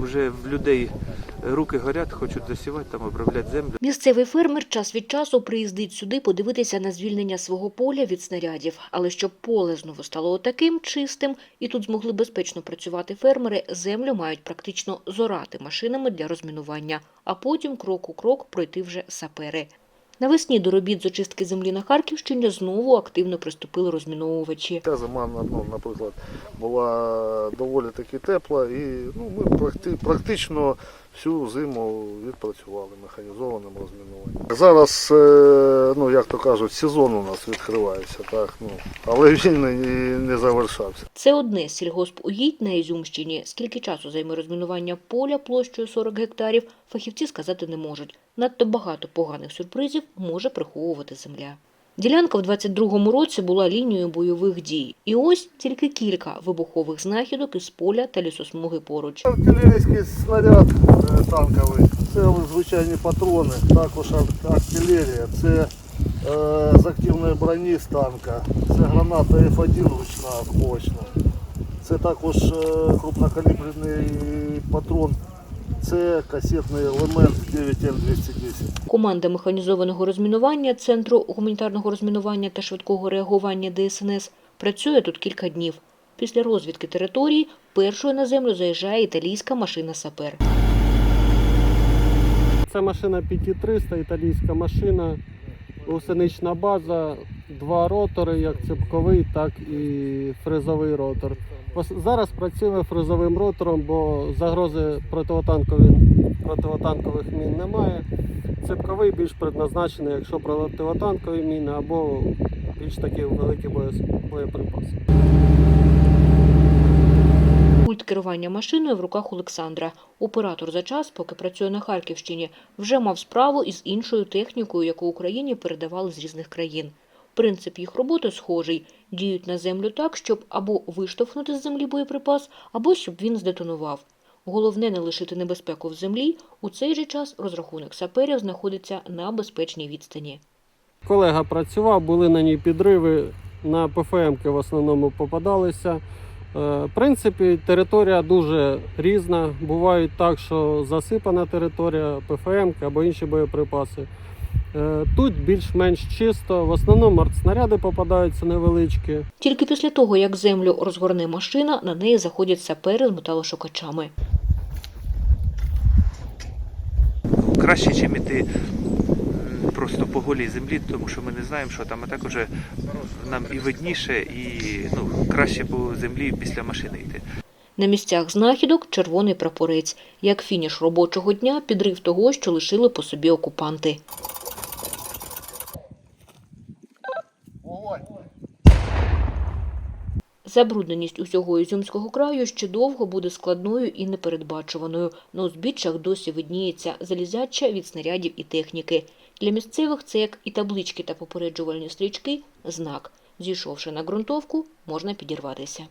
вже в людей руки горять, хочуть засівати, там обробляти землю. Місцевий фермер час від часу приїздить сюди подивитися на звільнення свого поля від снарядів. Але щоб поле знову стало отаким чистим і тут змогли безпечно працювати фермери, землю мають практично зорати машинами для розмінування, а потім крок у крок пройти вже сапери. Навесні до робіт з очистки землі на Харківщині знову активно приступили розміновувачі. Ця зима, наприклад, була доволі таки тепла і ну, ми практи- практично всю зиму відпрацювали механізованим розмінуванням. Зараз, е, ну як то кажуть, сезон у нас відкривається, так, ну, але він і не завершався. Це одне з сільгоспугідь на Ізюмщині. Скільки часу займе розмінування поля площею 40 гектарів, фахівці сказати не можуть. Надто багато поганих сюрпризів може приховувати земля. Ділянка в 22-му році була лінією бойових дій. І ось тільки кілька вибухових знахідок із поля та лісосмуги поруч. Артилерійський снаряд е, танковий, це звичайні патрони, також ар- артилерія, це е, з активної броні з танка, це граната F1 ручна бочна, це також е, крупнокаліберний патрон, це касетний елемент 9М210. Команда механізованого розмінування Центру гуманітарного розмінування та швидкого реагування ДСНС працює тут кілька днів. Після розвідки території першою на землю заїжджає італійська машина сапер. Це машина 5300, італійська машина, гусенична база, два ротори, як ципковий, так і фрезовий ротор. Зараз працюємо фрезовим ротором, бо загрози противотанкові, противотанкових мін немає. Ципковий більш предназначений, якщо противотанкові міни або більш такі великі боєприпаси. Пульт керування машиною в руках Олександра. Оператор за час, поки працює на Харківщині, вже мав справу із іншою технікою, яку Україні передавали з різних країн. Принцип їх роботи схожий: діють на землю так, щоб або виштовхнути з землі боєприпас, або щоб він здетонував. Головне не лишити небезпеку в землі. У цей же час розрахунок саперів знаходиться на безпечній відстані. Колега працював, були на ній підриви, на ПФМки в основному попадалися. Е, В принципі, територія дуже різна. Бувають так, що засипана територія, ПФМки або інші боєприпаси. Е, Тут більш-менш чисто, в основному артснаряди попадаються невеличкі. Тільки після того, як землю розгорне машина, на неї заходять сапери з металошукачами. Краще, чим іти просто по голій землі, тому що ми не знаємо, що там, а так уже нам і видніше, і ну, краще по землі після машини йти. На місцях знахідок червоний прапорець, як фініш робочого дня, підрив того, що лишили по собі окупанти. Забрудненість усього Ізюмського краю ще довго буде складною і непередбачуваною. На узбіччях досі видніється залізяча від снарядів і техніки. Для місцевих це як і таблички та попереджувальні стрічки – знак. Зійшовши на ґрунтовку, можна підірватися.